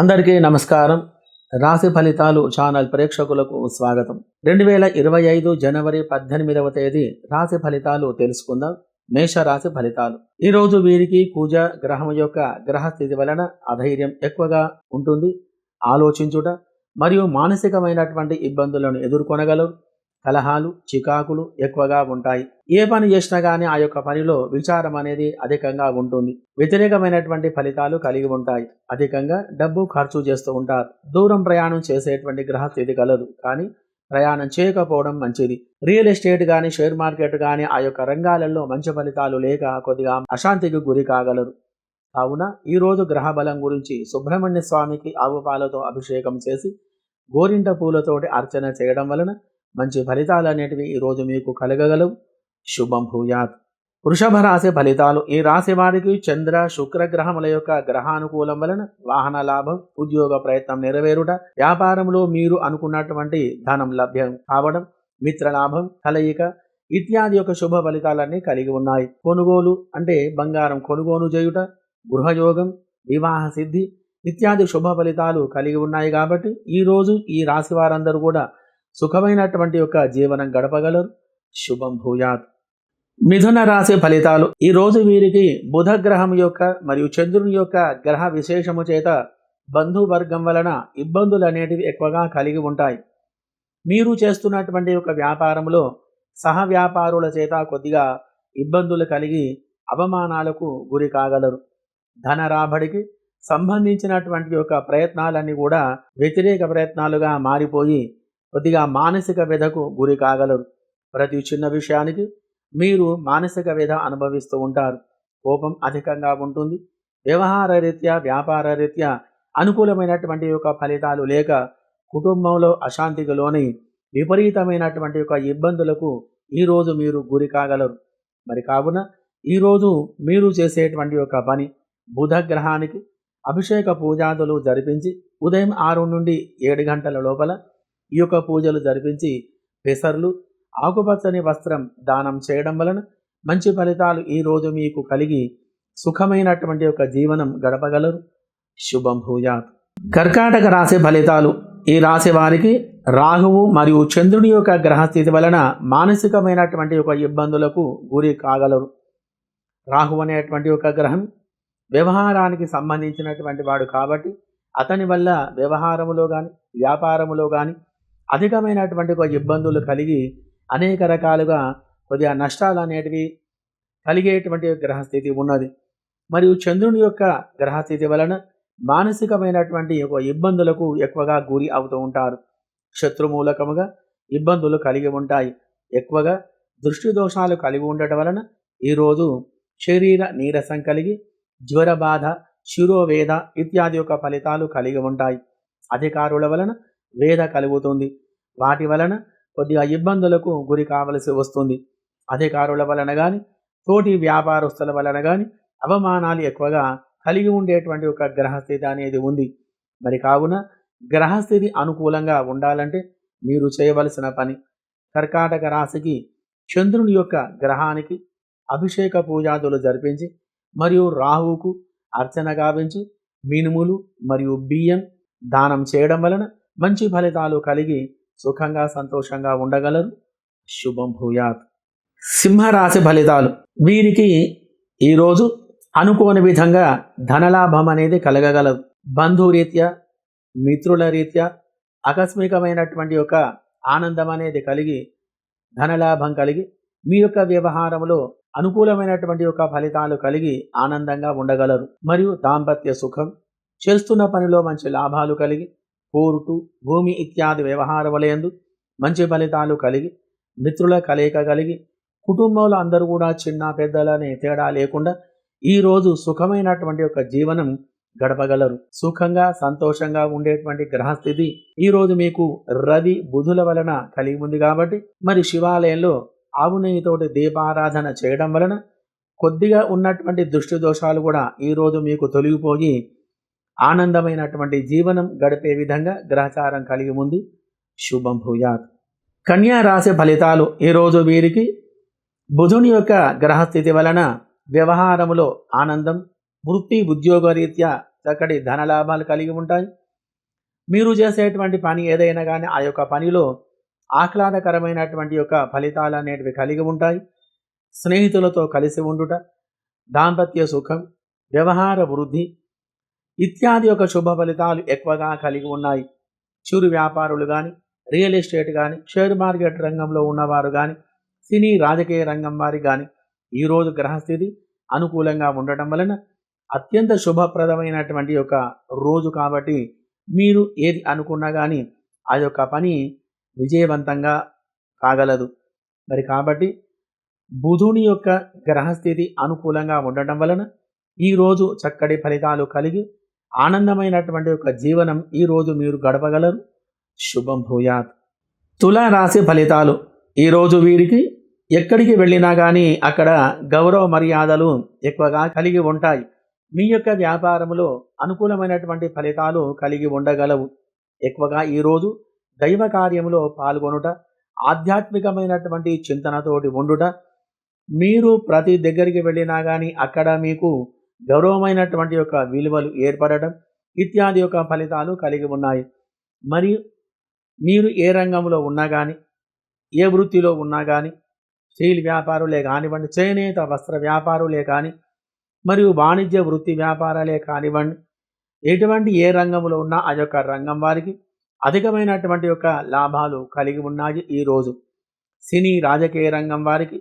అందరికీ నమస్కారం. రాశి ఫలితాలు ఛానల్ ప్రేక్షకులకు స్వాగతం. రెండు వేల ఇరవై ఐదు జనవరి పద్దెనిమిదవ తేదీ రాశి ఫలితాలు తెలుసుకుందాం. మేష రాశి ఫలితాలు ఈరోజు వీరికి కూజ గ్రహం యొక్క గ్రహస్థితి వలన అధైర్యం ఎక్కువగా ఉంటుంది. ఆలోచించుట మరియు మానసికమైనటువంటి ఇబ్బందులను ఎదుర్కొనగలరు. కలహాలు చికాకులు ఎక్కువగా ఉంటాయి. ఏ పని చేసినా కానీ ఆ యొక్క పనిలో విచారం అనేది అధికంగా ఉంటుంది. వ్యతిరేకమైనటువంటి ఫలితాలు కలిగి ఉంటాయి. అధికంగా డబ్బు ఖర్చు చేస్తూ ఉంటారు. దూరం ప్రయాణం చేసేటువంటి గ్రహ స్థితి కలదు. కానీ ప్రయాణం చేయకపోవడం మంచిది. రియల్ ఎస్టేట్ కానీ షేర్ మార్కెట్ కానీ ఆ యొక్క రంగాలలో మంచి ఫలితాలు లేక కొద్దిగా అశాంతికి గురి కాగలరు. కావున ఈ రోజు గ్రహ బలం గురించి సుబ్రహ్మణ్య స్వామికి ఆవు పాలతో అభిషేకం చేసి గోరింట పూలతోటి అర్చన చేయడం వలన మంచి ఫలితాలు అనేటివి ఈరోజు మీకు కలగగలవు. శుభం భూయాత్. వృషభ రాశి ఫలితాలు. ఈ రాశి వారికి చంద్ర శుక్ర గ్రహముల యొక్క గ్రహానుకూలం వలన వాహన లాభం ఉద్యోగ ప్రయత్నం నెరవేరుట వ్యాపారంలో మీరు అనుకున్నటువంటి ధనం లభ్యం కావడం మిత్ర లాభం కలయిక ఇత్యాది యొక్క శుభ ఫలితాలన్నీ కలిగి ఉన్నాయి. కొనుగోలు అంటే బంగారం కొనుగోలు చేయుట గృహయోగం వివాహ సిద్ధి ఇత్యాది శుభ ఫలితాలు కలిగి ఉన్నాయి కాబట్టి ఈ రోజు ఈ రాశి వారందరూ కూడా సుఖమైనటువంటి యొక్క జీవనం గడపగలరు. శుభం భూయాత్. మిథున రాశి ఫలితాలు. ఈ రోజు వీరికి బుధ గ్రహం యొక్క మరియు చంద్రుని యొక్క గ్రహ విశేషము చేత బంధువర్గం వలన ఇబ్బందులు అనేటివి ఎక్కువగా కలిగి ఉంటాయి. మీరు చేస్తున్నటువంటి యొక్క వ్యాపారంలో సహ వ్యాపారుల చేత కొద్దిగా ఇబ్బందులు కలిగి అవమానాలకు గురి కాగలరు. ధన రాబడికి సంబంధించినటువంటి యొక్క ప్రయత్నాలన్నీ కూడా వ్యతిరేక ప్రయత్నాలుగా మారిపోయి కొద్దిగా మానసిక వ్యధకు గురి కాగలరు. ప్రతి చిన్న విషయానికి మీరు మానసిక వ్యధ అనుభవిస్తూ ఉంటారు. కోపం అధికంగా ఉంటుంది. వ్యవహార రీత్యా వ్యాపార రీత్యా అనుకూలమైనటువంటి యొక్క ఫలితాలు లేక కుటుంబంలో అశాంతికి లోని విపరీతమైనటువంటి యొక్క ఇబ్బందులకు ఈరోజు మీరు గురి కాగలరు. మరి కావున ఈరోజు మీరు చేసేటువంటి యొక్క పని బుధ గ్రహానికి అభిషేక పూజాదులు జరిపించి ఉదయం ఆరు నుండి ఏడు గంటల లోపల ఈ యొక్క పూజలు జరిపించి పెసర్లు ఆకుపచ్చని వస్త్రం దానం చేయడం వలన మంచి ఫలితాలు ఈ రోజు మీకు కలిగి సుఖమైనటువంటి యొక్క జీవనం గడపగలరు. శుభం భూయాత్. కర్కాటక రాశి ఫలితాలు. ఈ రాశి వారికి రాహువు మరియు చంద్రుని యొక్క గ్రహస్థితి వలన మానసికమైనటువంటి ఒక ఇబ్బందులకు గురి కాగలరు. రాహు అనేటువంటి ఒక గ్రహం వ్యవహారానికి సంబంధించినటువంటి వాడు కాబట్టి అతని వల్ల వ్యవహారములో కానీ వ్యాపారములో కానీ అధికమైనటువంటి ఒక ఇబ్బందులు కలిగి అనేక రకాలుగా కొద్దిగా నష్టాలు అనేటివి కలిగేటువంటి గ్రహస్థితి ఉన్నది. మరియు చంద్రుని యొక్క గ్రహస్థితి వలన మానసికమైనటువంటి ఒక ఇబ్బందులకు ఎక్కువగా గురి అవుతూ ఉంటారు. శత్రుమూలకముగా ఇబ్బందులు కలిగి ఉంటాయి. ఎక్కువగా దృష్టి దోషాలు కలిగి ఉండటం వలన ఈరోజు శరీర నీరసం కలిగి జ్వర బాధ శిరోవేద ఇత్యాది యొక్క ఫలితాలు కలిగి ఉంటాయి. అధికారుల వలన వేద కలుగుతుంది వాటి వలన కొద్దిగా ఇబ్బందులకు గురి కావలసి వస్తుంది. అధికారుల వలన కానీ తోటి వ్యాపారస్తుల వలన కానీ అవమానాలు ఎక్కువగా కలిగి ఉండేటువంటి ఒక గ్రహస్థితి అనేది ఉంది. మరి కావున గ్రహస్థితి అనుకూలంగా ఉండాలంటే మీరు చేయవలసిన పని కర్కాటక రాశికి చంద్రుని యొక్క గ్రహానికి అభిషేక పూజాదులు జరిపించి మరియు రాహువుకు అర్చన గావించి మినుములు మరియు బియ్యం దానం చేయడం వలన మంచి ఫలితాలు కలిగి సుఖంగా సంతోషంగా ఉండగలరు. శుభం భూయాత్. సింహరాశి ఫలితాలు. వీరికి ఈరోజు అనుకోని విధంగా ధనలాభం అనేది కలగగలదు. బంధురీత్యా మిత్రుల రీత్యా ఆకస్మికమైనటువంటి యొక్క ఆనందం అనేది కలిగి ధనలాభం కలిగి మీ యొక్క వ్యవహారంలో అనుకూలమైనటువంటి యొక్క ఫలితాలు కలిగి ఆనందంగా ఉండగలరు. మరియు దాంపత్య సుఖం చేస్తున్న పనిలో మంచి లాభాలు కలిగి కోరుటు భూమి ఇత్యాది వ్యవహార వలయందు మంచి ఫలితాలు కలిగి మిత్రుల కలయిక కలిగి కుటుంబంలో అందరూ కూడా చిన్న పెద్దలనే తేడా లేకుండా ఈరోజు సుఖమైనటువంటి యొక్క జీవనం గడపగలరు. సుఖంగా సంతోషంగా ఉండేటువంటి గ్రహస్థితి ఈరోజు మీకు రవి బుధుల వలన కలిగి ఉంది కాబట్టి మరి శివాలయంలో ఆవు నెయ్యితోటి దీపారాధన చేయడం వలన కొద్దిగా ఉన్నటువంటి దృష్టి దోషాలు కూడా ఈరోజు మీకు తొలగిపోయి ఆనందమైనటువంటి జీవనం గడిపే విధంగా గ్రహచారం కలిగి ఉంది. శుభం భూయాత్. కన్యా రాశి ఫలితాలు ఈరోజు వీరికి బుధుని యొక్క గ్రహస్థితి వలన వ్యవహారములో ఆనందం వృత్తి ఉద్యోగ రీత్యా చక్కటి ధన లాభాలు కలిగి ఉంటాయి. మీరు చేసేటువంటి పని ఏదైనా కానీ ఆ యొక్క పనిలో ఆహ్లాదకరమైనటువంటి యొక్క ఫలితాలు అనేటివి కలిగి ఉంటాయి. స్నేహితులతో కలిసి ఉండుట దాంపత్య సుఖం వ్యవహార వృద్ధి ఇత్యాది యొక్క శుభ ఫలితాలు ఎక్కువగా కలిగి ఉన్నాయి. చిరు వ్యాపారులు కానీ రియల్ ఎస్టేట్ కానీ షేర్ మార్కెట్ రంగంలో ఉన్నవారు కానీ సినీ రాజకీయ రంగం వారి కానీ ఈరోజు గ్రహస్థితి అనుకూలంగా ఉండటం వలన అత్యంత శుభప్రదమైనటువంటి యొక్క రోజు కాబట్టి మీరు ఏది అనుకున్నా కానీ ఆ యొక్క పని విజయవంతంగా కాగలదు. మరి కాబట్టి బుధుని యొక్క గ్రహస్థితి అనుకూలంగా ఉండటం వలన ఈరోజు చక్కటి ఫలితాలు కలిగి ఆనందమైనటువంటి యొక్క జీవనం ఈరోజు మీరు గడపగలరు. శుభం భూయాత్. తులా రాశి ఫలితాలు ఈరోజు వీరికి ఎక్కడికి వెళ్ళినా కానీ అక్కడ గౌరవ మర్యాదలు ఎక్కువగా కలిగి ఉంటాయి. మీ యొక్క వ్యాపారంలో అనుకూలమైనటువంటి ఫలితాలు కలిగి ఉండగలవు. ఎక్కువగా ఈరోజు దైవ కార్యంలో పాల్గొనుట ఆధ్యాత్మికమైనటువంటి చింతనతోటి ఉండుట మీరు ప్రతి దగ్గరికి వెళ్ళినా కానీ అక్కడ మీకు గౌరవమైనటువంటి యొక్క విలువలు ఏర్పడటం ఇత్యాది యొక్క ఫలితాలు కలిగి ఉన్నాయి. మరియు మీరు ఏ రంగంలో ఉన్నా కానీ ఏ వృత్తిలో ఉన్నా కానీ స్టీల్ వ్యాపారులే కానివ్వండి చేనేత వస్త్ర వ్యాపారులే కానీ మరియు వాణిజ్య వృత్తి వ్యాపారాలే కానివ్వండి ఎటువంటి ఏ రంగంలో ఉన్నా ఆ యొక్క రంగం వారికి అధికమైనటువంటి యొక్క లాభాలు కలిగి ఉన్నాయి ఈరోజు సినీ రాజకీయ రంగం వారికి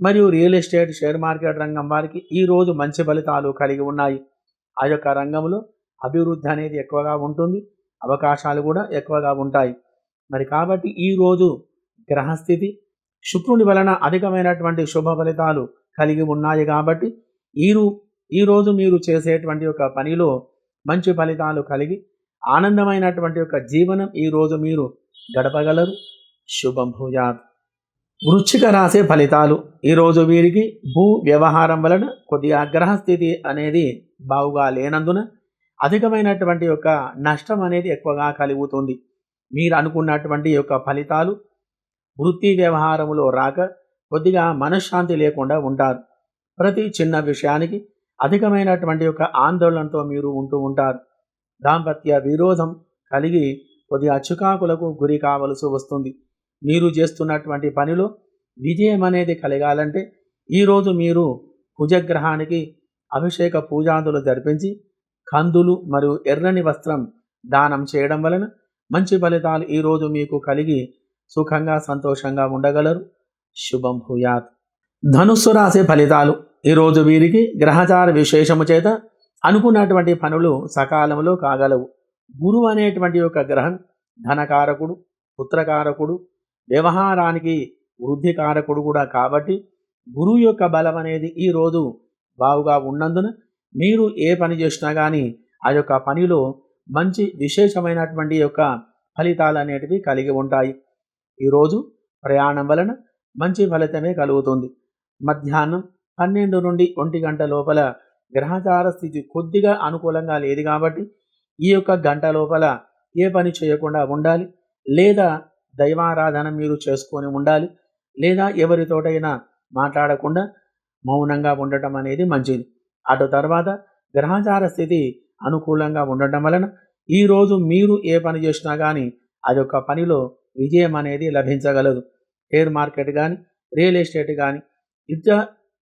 మరియు రియల్ ఎస్టేట్ షేర్ మార్కెట్ రంగం వారికి ఈరోజు మంచి ఫలితాలు కలిగి ఉన్నాయి. ఆ యొక్క రంగంలో అభివృద్ధి అనేది ఎక్కువగా ఉంటుంది. అవకాశాలు కూడా ఎక్కువగా ఉంటాయి. మరి కాబట్టి ఈరోజు గ్రహస్థితి శుక్రుని వలన అధికమైనటువంటి శుభ ఫలితాలు కలిగి ఉన్నాయి కాబట్టి ఈరు ఈరోజు మీరు చేసేటువంటి ఒక పనిలో మంచి ఫలితాలు కలిగి ఆనందమైనటువంటి యొక్క జీవనం ఈరోజు మీరు గడపగలరు. శుభం భూయాత్. వృశ్చిక రాసే ఫలితాలు. ఈరోజు వీరికి భూ వ్యవహారం వలన కొద్దిగా గ్రహస్థితి అనేది బాగుగా లేనందున అధికమైనటువంటి యొక్క నష్టం అనేది ఎక్కువగా కలుగుతుంది. మీరు అనుకున్నటువంటి యొక్క ఫలితాలు వృత్తి వ్యవహారములో రాక కొద్దిగా మనశ్శాంతి లేకుండా ఉంటారు. ప్రతి చిన్న విషయానికి అధికమైనటువంటి యొక్క ఆందోళనతో మీరు ఉంటూ ఉంటారు. దాంపత్య విరోధం కలిగి కొద్దిగా చికాకులకు గురి కావలసి వస్తుంది. మీరు చేస్తున్నటువంటి పనిలో విజయం అనేది కలగాలంటే ఈరోజు మీరు కుజగ్రహానికి అభిషేక పూజాదులు జరిపించి కందులు మరియు ఎర్రని వస్త్రం దానం చేయడం వలన మంచి ఫలితాలు ఈరోజు మీకు కలిగి సుఖంగా సంతోషంగా ఉండగలరు. శుభం భూయాత్. ధనుస్సు రాసే ఫలితాలు ఈరోజు వీరికి గ్రహచార విశేషము చేత అనుకున్నటువంటి పనులు సకాలంలో కాగలవు. గురువు అనేటువంటి ఒక గ్రహం ధనకారకుడు పుత్రకారకుడు వ్యవహారానికి వృద్ధికారకుడు కూడా కాబట్టి గురువు యొక్క బలం అనేది ఈరోజు బావుగా ఉన్నందున మీరు ఏ పని చేసినా కానీ ఆ యొక్క పనిలో మంచి విశేషమైనటువంటి యొక్క ఫలితాలు అనేటివి కలిగి ఉంటాయి. ఈరోజు ప్రయాణం వలన మంచి ఫలితమే కలుగుతుంది. మధ్యాహ్నం పన్నెండు నుండి ఒంటి గంట లోపల గ్రహచార స్థితి కొద్దిగా అనుకూలంగా లేదు కాబట్టి ఈ యొక్క గంట లోపల ఏ పని చేయకుండా ఉండాలి లేదా దైవారాధన మీరు చేసుకొని ఉండాలి లేదా ఎవరితోటైనా మాట్లాడకుండా మౌనంగా ఉండటం అనేది మంచిది. అటు తర్వాత గ్రహచార స్థితి అనుకూలంగా ఉండటం వలన ఈరోజు మీరు ఏ పని చేసినా కానీ అది యొక్క పనిలో విజయం అనేది లభించగలదు. షేర్ మార్కెట్ కానీ రియల్ ఎస్టేట్ కానీ ఇతర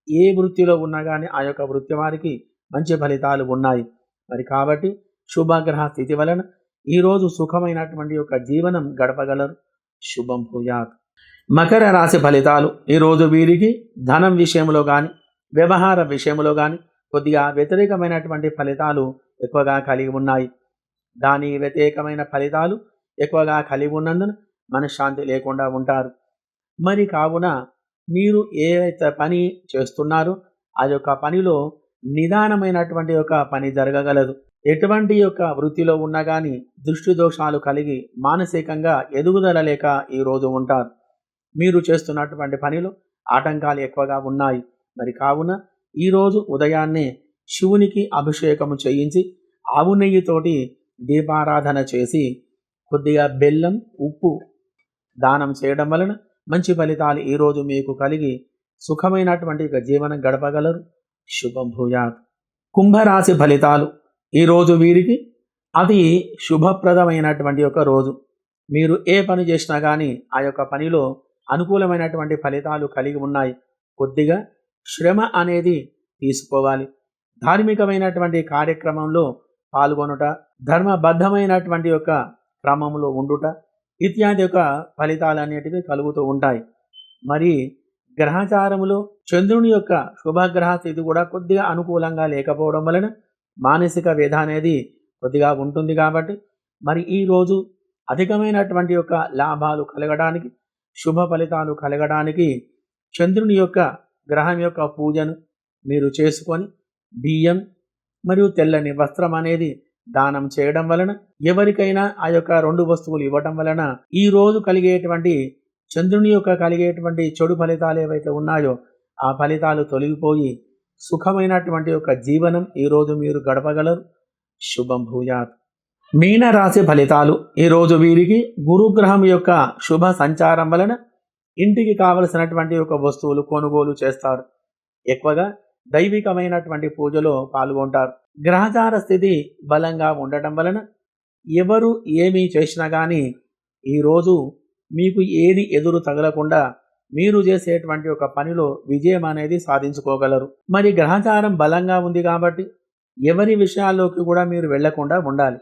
ఏ వృత్తిలో ఉన్నా కానీ ఆ యొక్క వృత్తి వారికి మంచి ఫలితాలు ఉన్నాయి. మరి కాబట్టి శుభగ్రహ స్థితి వలన ఈరోజు సుఖమైనటువంటి యొక్క జీవనం గడపగలరు. శుభం భూయాత్. మకర రాశి ఫలితాలు ఈరోజు వీరికి ధనం విషయంలో కానీ వ్యవహార విషయంలో కానీ కొద్దిగా వ్యతిరేకమైనటువంటి ఫలితాలు ఎక్కువగా కలిగి ఉన్నాయి. దాని వ్యతిరేకమైన ఫలితాలు ఎక్కువగా కలిగి ఉన్నందున మనశ్శాంతి లేకుండా ఉంటారు. మరి కావున మీరు ఏదైతే పని చేస్తున్నారో ఆ యొక్క పనిలో నిదానమైనటువంటి ఒక పని జరగగలదు. ఎటువంటి యొక్క వృత్తిలో ఉన్నా కానీ దృష్టి దోషాలు కలిగి మానసికంగా ఎదుగుదల లేక ఈరోజు ఉంటారు. మీరు చేస్తున్నటువంటి పనిలో ఆటంకాలు ఎక్కువగా ఉన్నాయి. మరి కావున ఈరోజు ఉదయాన్నే శివునికి అభిషేకము చేయించి ఆవు నెయ్యితోటి దీపారాధన చేసి కొద్దిగా బెల్లం ఉప్పు దానం చేయడం వలన మంచి ఫలితాలు ఈరోజు మీకు కలిగి సుఖమైనటువంటి ఒక జీవనం గడపగలరు. శుభం భూయాత్. కుంభరాశి ఫలితాలు. ఈరోజు వీరికి అది శుభప్రదమైనటువంటి ఒక రోజు. మీరు ఏ పని చేసినా కానీ ఆ యొక్క పనిలో అనుకూలమైనటువంటి ఫలితాలు కలిగి ఉన్నాయి. కొద్దిగా శ్రమ అనేది తీసుకోవాలి. ధార్మికమైనటువంటి కార్యక్రమంలో పాల్గొనుట ధర్మబద్ధమైనటువంటి యొక్క క్రమంలో ఉండుట ఇత్యాది యొక్క ఫలితాలు అనేటివి కలుగుతూ ఉంటాయి. మరి గ్రహచారములో చంద్రుని యొక్క శుభగ్రహ స్థితి కూడా కొద్దిగా అనుకూలంగా లేకపోవడం వలన మానసిక వ్యధ అనేది కొద్దిగా ఉంటుంది కాబట్టి మరి ఈ రోజు అధికమైనటువంటి యొక్క లాభాలు కలగడానికి శుభ ఫలితాలు కలగడానికి చంద్రుని యొక్క గ్రహం యొక్క పూజను మీరు చేసుకొని బియ్యం మరియు తెల్లని వస్త్రం అనేది దానం చేయడం వలన ఎవరికైనా ఆ యొక్క రెండు వస్తువులు ఇవ్వటం వలన ఈ రోజు కలిగేటువంటి చంద్రుని యొక్క కలిగేటువంటి చెడు ఫలితాలు ఏవైతే ఉన్నాయో ఆ ఫలితాలు తొలగిపోయి సుఖమైనటువంటి యొక్క జీవనం ఈరోజు మీరు గడపగలరు. శుభం భూయాత్. మీనరాశి ఫలితాలు ఈరోజు వీరికి గురుగ్రహం యొక్క శుభ సంచారం వలన ఇంటికి కావలసినటువంటి యొక్క వస్తువులు కొనుగోలు చేస్తారు. ఎక్కువగా దైవికమైనటువంటి పూజలో పాల్గొంటారు. గ్రహచార స్థితి బలంగా ఉండటం వలన ఎవరు ఏమీ చేసినా కానీ ఈరోజు మీకు ఏది ఎదురు తగలకుండా మీరు చేసేటువంటి ఒక పనిలో విజయం అనేది సాధించుకోగలరు. మరి గ్రహచారం బలంగా ఉంది కాబట్టి ఎవరి విషయాల్లోకి కూడా మీరు వెళ్ళకుండా ఉండాలి.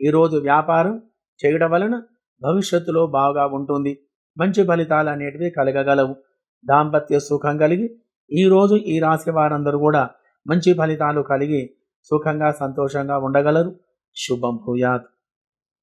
ఈరోజు వ్యాపారం చేయడం వలన భవిష్యత్తులో బాగా ఉంటుంది. మంచి ఫలితాలు అనేటివి కలగగలవు. దాంపత్య సుఖం కలిగి ఈరోజు ఈ రాశి వారందరూ కూడా మంచి ఫలితాలు కలిగి సుఖంగా సంతోషంగా ఉండగలరు. శుభం భూయాత్.